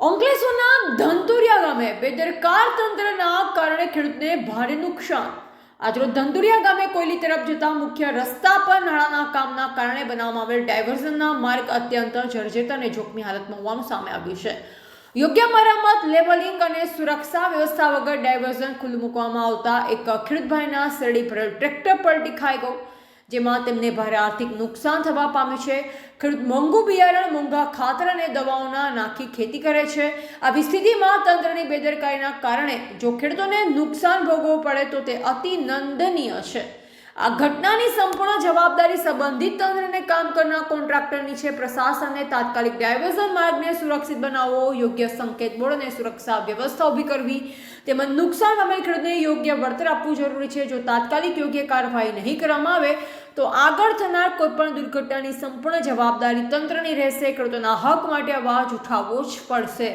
અંકલેશ્વરના ધંતુરિયા ગામે બેદરકાર તંત્રના કારણે ખેડૂતને ભારે નુકસાન. આજરોજ ધંતુરિયા ગામે કોયલી તરફ જતા મુખ્ય રસ્તા પર નાળાના કામના કારણે બનાવવામાં આવેલ ડાયવર્ઝનના માર્ગ અત્યંત જર્જરિત અને જોખમી હાલતમાં હોવાનું સામે આવ્યું છે. યોગ્ય મરામત લેવલિંગ અને સુરક્ષા વ્યવસ્થા વગર ડાયવર્ઝન ખુલ્લું મૂકવામાં આવતા એક ખેડૂતભાઈના શેરડી ભરેલ ટ્રેક્ટર પલટી ખાઈ ગયું જેમાં તેમને ભારે આર્થિક નુકસાન થવા પામ્યું છે. ખેડૂત મોંઘું બિયારણ મોંઘા ખાતર અને દવાઓના નાખી ખેતી કરે છે. આવી સ્થિતિમાં તંત્રની બેદરકારીના કારણે જો ખેડૂતોને નુકસાન ભોગવવું પડે તો તે અતિ નંદનીય છે. આ ઘટનાની સંપૂર્ણ જવાબદારી સંબંધિત તંત્રને કામ કરનાર કોન્ટ્રાક્ટરની છે. પ્રશાસને તાત્કાલિક ડાયવર્ઝન માર્ગને સુરક્ષિત બનાવવો, યોગ્ય સંકેત બોર્ડ અને સુરક્ષા વ્યવસ્થા ઊભી કરવી, તેમજ નુકસાન પામેલ ખેડૂતને યોગ્ય વળતર આપવું જરૂરી છે. જો તાત્કાલિક યોગ્ય કાર્યવાહી નહીં કરવામાં આવે તો આગળ થનાર કોઈપણ દુર્ઘટનાની સંપૂર્ણ જવાબદારી તંત્રની રહેશે, ખેડૂતોના હક માટે અવાજ ઉઠાવવો જ પડશે.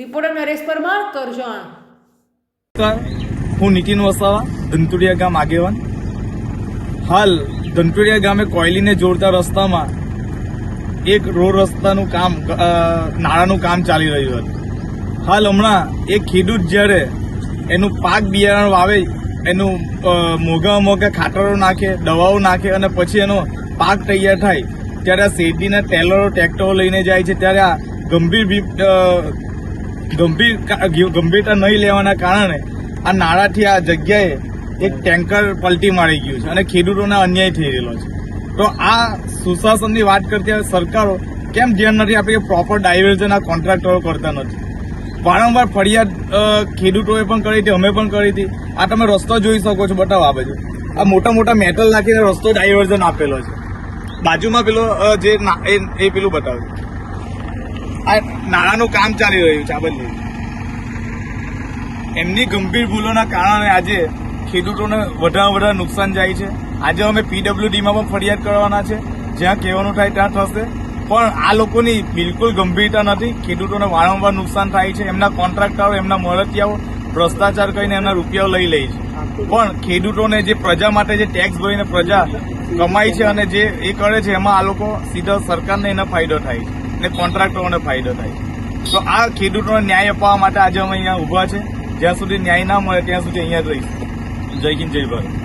રિપોર્ટર નરેશ પરમાર, કરજણ. હું નીતિન વસાવા ધંતુડિયા ગામ આગેવાન. હાલ ધંતુડિયા ગામે કોયલીને જોડતા રસ્તામાં એક રોડ રસ્તાનું કામ નાળાનું કામ ચાલી રહ્યું હતું. હાલ હમણાં એક ખેડૂત જ્યારે એનું પાક બિયારણ વાવે એનું મોંઘા મોંઘા ખાતરો નાખે, દવાઓ નાખે અને પછી એનો પાક તૈયાર થાય. ત્યારે આ શેરડીના ટેલરો ટ્રેક્ટરો લઈને જાય છે. ત્યારે આ ગંભીર ગંભીર ગંભીરતા નહીં લેવાના કારણે આ નાળાથી આ જગ્યાએ એક ટેન્કર પલટી મારી ગયું છે અને ખેડૂતોને અન્યાય થઈ રહેલો છે. તો આ સુશાસનની વાત કરતી સરકારો કેમ ધ્યાન નથી આપી પ્રોપર ડાયવર્ઝન આ કોન્ટ્રાક્ટરો કરતા નથી? વારંવાર ફરિયાદ ખેડૂતોએ પણ કરી હતી, અમે પણ કરી હતી. આ તમે રસ્તો જોઈ શકો છો, બતાવો આ બાજુ. આ મોટા મોટા મેટલ નાખીને રસ્તો ડાયવર્ઝન આપેલો છે. બાજુમાં પેલો જે એ પેલું બતાવે. આ નાણાંનું કામ ચાલી રહ્યું છે, આ બધું. એમની ગંભીર ભૂલોના કારણે આજે ખેડૂતોને વધારે વધારે નુકસાન જાય છે. આજે અમે પીડબ્લ્યુડીમાં પણ ફરિયાદ કરવાના છે. જ્યાં કહેવાનું થાય ત્યાં થશે. પણ આ લોકોની બિલકુલ ગંભીરતા નથી. ખેડૂતોને વારંવાર નુકસાન થાય છે. એમના કોન્ટ્રાક્ટરો એમના મળતિયાઓ, ભ્રષ્ટાચાર કરીને એમના રૂપિયાઓ લઈ લે છે. પણ ખેડૂતોને જે પ્રજા માટે જે ટેક્સ ભરીને પ્રજા કમાય છે અને જે એ કરે છે, એમાં આ લોકો સીધા સરકારને એનો ફાયદો થાય છે અને કોન્ટ્રાક્ટરોને ફાયદો થાય છે. તો આ ખેડૂતોને ન્યાય અપાવવા માટે આજે અમે અહીંયા ઊભા છે. જ્યાં સુધી ન્યાય ના મળે, ત્યાં સુધી અહીંયા જ રહીશું. જય હિન્દ, જય ભારત.